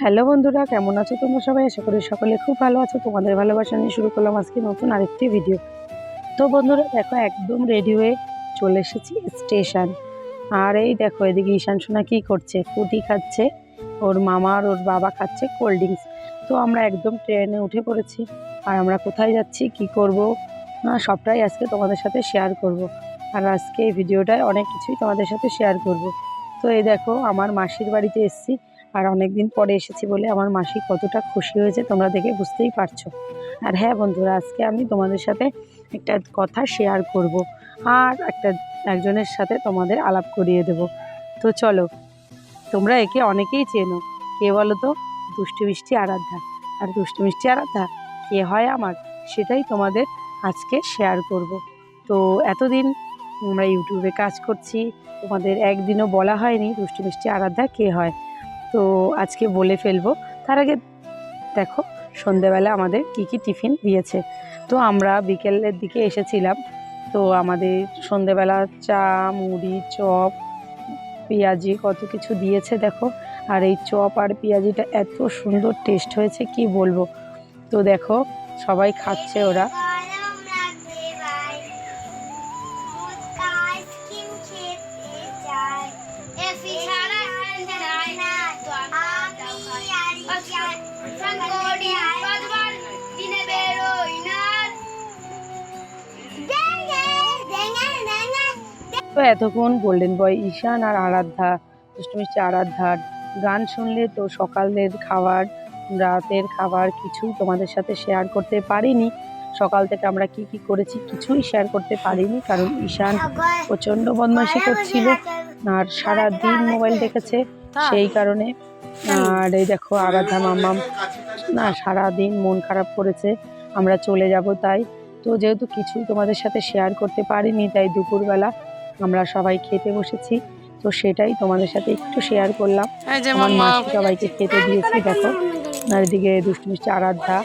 Hello বন্ধুরা, কেমন আছো তোমরা সবাই? আশা করি সকলে খুব ভালো আছো। তোমাদের ভালোবাসা নিয়ে শুরু করলাম আজকে নতুন আরেকটি ভিডিও তো বন্ধুরা, দেখো, একদম রেডি হয়ে চলে এসেছি স্টেশন আর এই দেখো, এদিকে ঈশান সোনা কী করছে? ফুটি খাচ্ছে। ওর মামা আর ওর বাবা খাচ্ছে কোল্ড ড্রিঙ্কস তো আমরা একদম ট্রেনে উঠে পড়েছি। আর আমরা কোথায় যাচ্ছি, কি করব? না, সবটাই আজকে তোমাদের সাথে শেয়ার করব। আর আজকে এই ভিডিওটায় অনেক কিছুই তোমাদের সাথে শেয়ার করব। তো এই দেখো, আমার মাসির বাড়িতে এসেছি আর অনেক দিন পরে এসেছি বলে আমার মাসি কতটা খুশি হয়েছে তোমরা দেখে বুঝতেই পারছ। আর হ্যাঁ বন্ধুরা, আজকে আমি তোমাদের সাথে একটা কথা শেয়ার করব আর একটা একজনের সাথে তোমাদের আলাপ করিয়ে দেব। তো চলো, তোমরা একে অনেকেই চেনো, কে বলো তো দুষ্টু মিষ্টি আরাধ্যা। আর দুষ্টু মিষ্টি আরাধ্যা, কে হয় আমার? সেটাই তোমাদের আজকে শেয়ার করব। তো এতদিন আমরা ইউটিউবে কাজ করছি। তোমাদের একদিনও বলা হয়নি, দুষ্টু মিষ্টি আরাধ্যা কে হয়? তো আজকে বলে ফেলব। তার আগে দেখো, সন্ধেবেলা আমাদের কি কি টিফিন দিয়েছে। তো আমরা বিকেলের দিকে এসেছিলাম। তো আমাদের সন্ধেবেলা চা, মুড়ি, চপ, পেঁয়াজি কত কিছু দিয়েছে দেখো। আর এই চপ আর পেঁয়াজিটা এত সুন্দর টেস্ট হয়েছে, কি বলব? তো দেখো, সবাই খাচ্ছে ওরা। তো এতক্ষণ গোল্ডেন বয় ঈশান আর আরাধ্যা দুষ্টু আরাধ্যার গান শুনলে তো সকালের খাবার রাতের খাবার কিছুই তোমাদের সাথে শেয়ার করতে পারিনি। সকাল থেকে আমরা কি কি করেছি কিছুই শেয়ার করতে পারিনি কারণ ঈশান প্রচণ্ড বদমাইশি করছিল আর সারা দিন মোবাইল দেখেছে সেই কারণে। আর এই দেখো আরাধ্যা মামাম না সারা দিন মন খারাপ করেছে আমরা চলে যাব তাই। তো যেহেতু কিছুই তোমাদের সাথে শেয়ার করতে পারিনি তাই দুপুরবেলা আমরা সবাই খেতে বসেছি। তো সেটাই তোমাদের সাথে একটু শেয়ার করলাম। আমার মাসি সবাইকে খেতে দিয়েছি দেখো। আর এদিকে দুষ্টু মিষ্টি আরাধ্যা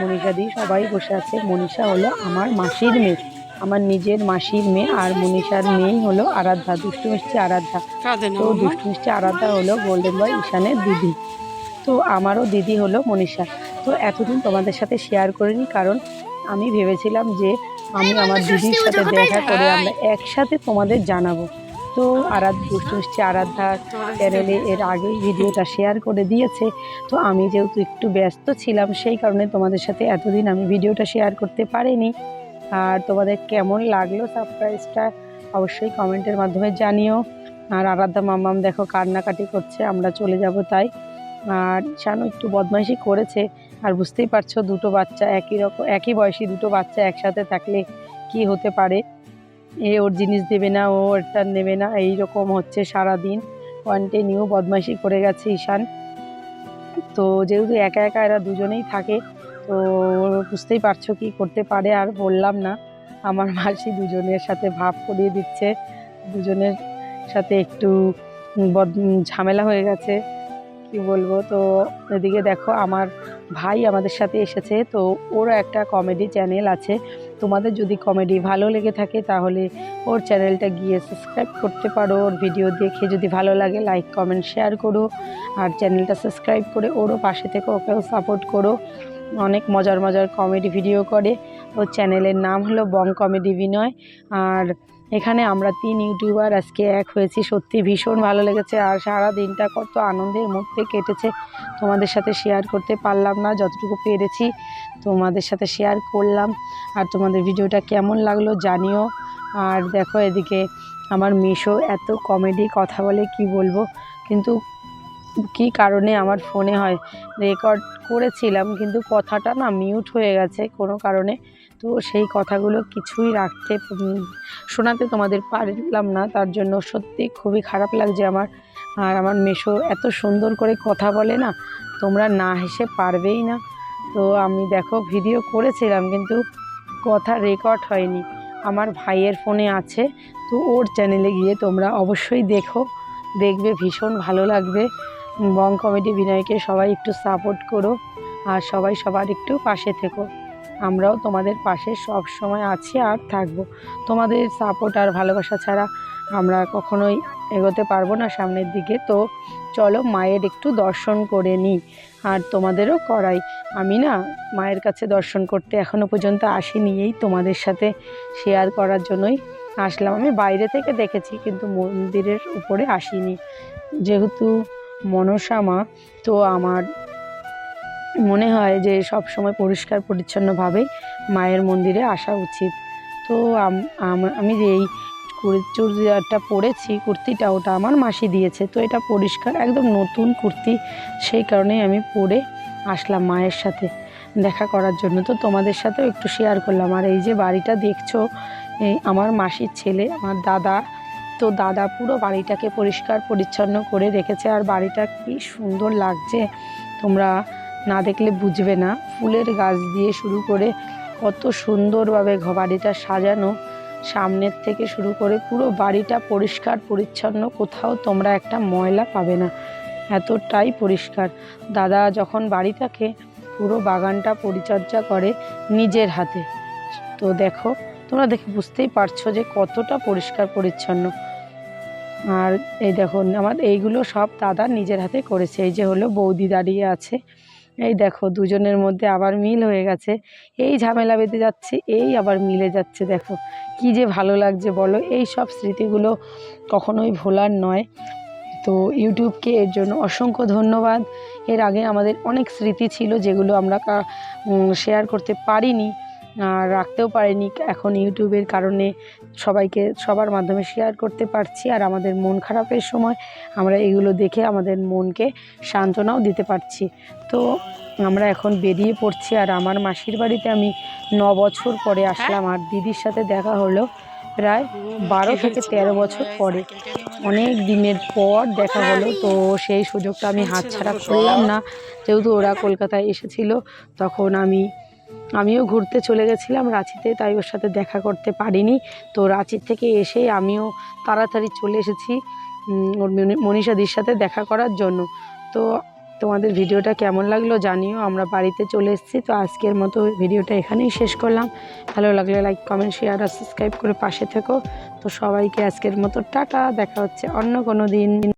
মনীষা দি সবাই বসে আছে। মনীষা হলো আমার মাসির মেয়ে। আমার নিজের মাসির মেয়ে আর মনীষার মেয়েই হলো আরাধ্যা দুষ্টু মিষ্টি আরাধ্যা। তো দুষ্টু মিষ্টি আরাধ্যা হলো গোল্ডেন বয় ঈশানের দিদি। তো আমারও দিদি হলো মনীষা। তো এতদিন তোমাদের সাথে শেয়ার করিনি কারণ আমি ভেবেছিলাম যে আমি আমার দিদির সাথে দেখা করে আমরা একসাথে তোমাদের জানাব। তো আরাধ্য মিষ্টি আরাধ্যার চ্যানেলে এর আগেই ভিডিওটা শেয়ার করে দিয়েছে। তো আমি যেহেতু একটু ব্যস্ত ছিলাম সেই কারণে তোমাদের সাথে এতদিন আমি ভিডিওটা শেয়ার করতে পারিনি। আর তোমাদের কেমন লাগল সারপ্রাইজটা অবশ্যই কমেন্টের মাধ্যমে জানিও। আর আরাধ্যা মাম্মাম দেখো কান্নাকাটি করছে আমরা চলে যাব তাই। আর শানু একটু বদমাইশি করেছে আর বুঝতেই পারছ দুটো বাচ্চা একই রকম, একই বয়সী দুটো বাচ্চা একসাথে থাকলে কি হতে পারে? এ ওর জিনিস দেবে না, ও ওরটা নেবে না এই রকম হচ্ছে সারা দিন কন্টিনিউ বদমাইশি করে গেছে ঈশান। তো যেহেতু একা একা এরা দুজনেই থাকে, তো বুঝতেই পারছ কি করতে পারে, আর বললাম না, আমার মাসি দুজনের সাথে ভাব করিয়ে দিচ্ছে। দুজনের সাথে একটু বদ ঝামেলা হয়ে গেছে, কি বলব? তো এদিকে দেখো আমার ভাই আমাদের সাথে এসেছে, তো ওরও একটা কমেডি চ্যানেল আছে। তোমাদের যদি কমেডি ভালো লেগে থাকে তাহলে ওর চ্যানেলটা গিয়ে সাবস্ক্রাইব করতে পারো। ওর ভিডিও দেখে যদি ভালো লাগে লাইক কমেন্ট শেয়ার করো। আর চ্যানেলটা সাবস্ক্রাইব করে ওরও পাশে থেকে ওকেও সাপোর্ট করো। অনেক মজার মজার কমেডি ভিডিও করে। ওর চ্যানেলের নাম হলো বং কমেডি বিনয় আর এখানে আমরা তিন ইউটিউবার আজকে এক হয়েছি। সত্যি ভীষণ ভালো লেগেছে আর সারা দিনটা কত আনন্দের মধ্যে কেটেছে। তোমাদের সাথে শেয়ার করতে পারলাম না, যতটুকু পেরেছি তোমাদের সাথে শেয়ার করলাম। আর তোমাদের ভিডিওটা কেমন লাগল জানিও। আর দেখো এদিকে আমার মিশো এত কমেডি কথা বলে কি বলব? কিন্তু কি কারণে আমার ফোনে হয়? রেকর্ড করেছিলাম, কিন্তু কথাটা না মিউট হয়ে গেছে কোনো কারণে। তো সেই কথাগুলো কিছুই রাখতে শোনাতে তোমাদের পারলাম না। তার জন্য সত্যি খুবই খারাপ লাগছে আমার। আর আমার মেশো এত সুন্দর করে কথা বলে না, তোমরা না হেসে পারবেই না। তো আমি দেখো ভিডিও করেছিলাম কিন্তু কথা রেকর্ড হয়নি। আমার ভাইয়ের ফোনে আছে, তো ওর চ্যানেলে গিয়ে তোমরা অবশ্যই দেখো। দেখবে, ভীষণ ভালো লাগবে। বং কমেডি বিনয়কে সবাই একটু সাপোর্ট করো, আর সবাই সবার একটু পাশে থেকো। আমরাও তোমাদের পাশে সব সময় আছি আর থাকব। তোমাদের সাপোর্ট আর ভালোবাসা ছাড়া আমরা কখনোই এগোতে পারব না সামনের দিকে। তো চলো মায়ের একটু দর্শন করে নিই আর তোমাদেরও করাই। আমি না মায়ের কাছে দর্শন করতে এখনও পর্যন্ত আসিনি। এই তোমাদের সাথে শেয়ার করার জন্যই আসলাম। আমি বাইরে থেকে দেখেছি কিন্তু মন্দিরের উপরে আসিনি। যেহেতু মনসা মা, তো আমার মনে হয় যে সব সময় পরিষ্কার, পরিচ্ছন্নভাবেই মায়ের মন্দিরে আসা উচিত। তো আম- যে এই চুড়িদারটা পরেছি, কুর্তিটা ওটা আমার মাসি দিয়েছে। তো এটা পরিষ্কার, একদম নতুন কুর্তি, সেই কারণেই আমি পরে আসলাম মায়ের সাথে দেখা করার জন্য। তো তোমাদের সাথেও একটু শেয়ার করলাম। আর এই যে বাড়িটা দেখছ আমার মাসির ছেলে, আমার দাদা, তো দাদা পুরো বাড়িটাকে পরিষ্কার, পরিচ্ছন্ন করে রেখেছে। আর বাড়িটা কি সুন্দর লাগছে। তোমরা না দেখলে বুঝবে না। ফুলের গাছ দিয়ে শুরু করে কত সুন্দরভাবে বাড়িটা সাজানো। সামনের থেকে শুরু করে পুরো বাড়িটা পরিষ্কার, পরিচ্ছন্ন। কোথাও তোমরা একটা ময়লা পাবে না। এতটাই পরিষ্কার। দাদা যখন বাড়ি থাকে, পুরো বাগানটা পরিচর্যা করে নিজের হাতে। তো দেখো, তোমরা দেখে বুঝতেই পারছ যে কতটা পরিষ্কার, পরিচ্ছন্ন। আর এই দেখো, আমার এইগুলো সব দাদা নিজের হাতে করেছে। এই যে হলো বৌদি দাঁড়িয়ে আছে। এই দেখো, দুজনের মধ্যে আবার মিল হয়ে গেছে। এই ঝামেলা বেঁধে যাচ্ছে, এই আবার মিলে যাচ্ছে, দেখো। কি যে ভালো লাগছে বলো, এই সব স্মৃতিগুলো কখনোই ভোলার নয়। তো ইউটিউবকে এর জন্য অসংখ্য ধন্যবাদ। এর আগে আমাদের অনেক স্মৃতি ছিল যেগুলো আমরা শেয়ার করতে পারিনি। রাখতেও পারিনি। এখন ইউটিউবের কারণে সবাইকে সবার মাধ্যমে শেয়ার করতে পারছি আর আমাদের মন খারাপের সময় আমরা এগুলো দেখে আমাদের মনকে সান্ত্বনাও দিতে পারছি। তো আমরা এখন বেরিয়ে পড়ছি আর আমার মাসির বাড়িতে আমি ন বছর পরে আসলাম আর দিদির সাথে দেখা হলো প্রায় বারো থেকে তেরো বছর পরে। অনেক দিনের পর দেখা হলো তো সেই সুযোগটা আমি হাতছাড়া করলাম না। যেহেতু ওরা কলকাতায় এসেছিল তখন আমি আমিও ঘুরতে চলে গেছিলাম রাঁচিতে, তাই ওর সাথে দেখা করতে পারিনি। তো রাঁচির থেকে এসে আমিও তাড়াতাড়ি চলে এসেছি ওর মনি- মনীষাদির সাথে দেখা করার জন্য। তো তোমাদের ভিডিওটা কেমন লাগল জানিও, আমরা বাড়িতে চলে এসেছি। তো আজকের মতো ভিডিওটা এখানেই শেষ করলাম। ভালো লাগলে লাইক কমেন্ট শেয়ার আর সাবস্ক্রাইব করে পাশে থেকো। তো সবাইকে আজকের মতো টাটা, দেখা হচ্ছে অন্য কোনো দিন।